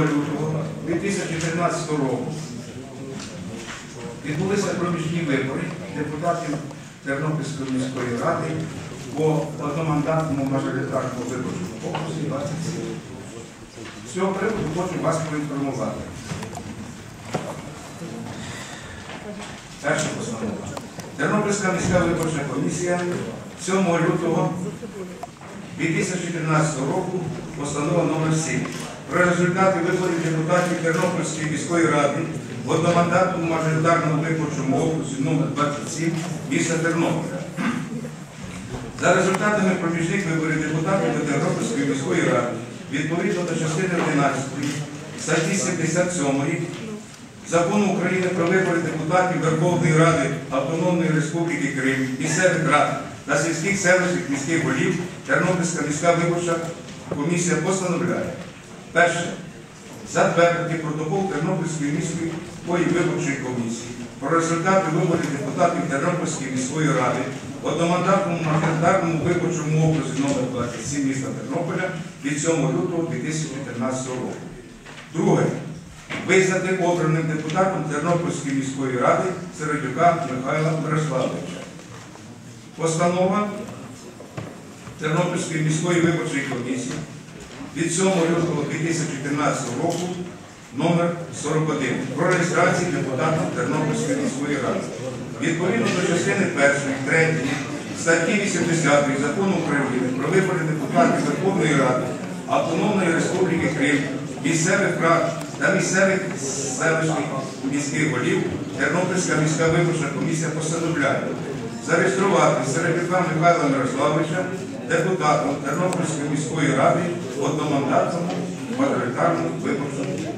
лютого 2013 року відбулися проміжні вибори депутатів Тернопільської міської ради по одномандатному мажоритарному виборчому окрузі 27. З цього приводу хочу вас поінформувати. Перша постанова. Тернопільська міська виборча комісія 7 лютого 2013 року постанова номер 7 про результати виборів депутатів Тернопільської міської ради в одномандатному мажоритарному виборчому окрузі номер 27 міста Тернополя. За результатами проміжних виборів депутатів Тернопільської міської ради відповідно до частини 11 статті 77 Закону України про вибори депутатів Верховної Ради Автономної Республіки Крим, місцевих рад та сільських селищних міських голів Тернопільська міська виборча комісія постановляє. Перше. Затвердити протокол Тернопільської міської виборчої комісії про результати виборів депутатів Тернопільської міської ради в одномандатному мажоритарному виборчому окрузі номер 27 міста Тернополя від 7 лютого 2014 року. Друге. Визнати обраним депутатом Тернопільської міської ради Середюка Михайла Мирославовича. Постанова Тернопільської міської виборчої комісії від 7 лютого 2014 року номер 41 про реєстрацію депутата Тернопільської міської ради. Відповідно до частини 1, 3 статті 80 Закону України про вибори депутатів Верховної Ради Автономної Республіки Крим, місцевих рад та місцевих селищних міських голів Тернопільська міська виборча комісія постановляє зареєструвати Серебряка Михайла Мирославовича депутатом Тернопільської міської ради одномандатному мажоритарному виборчому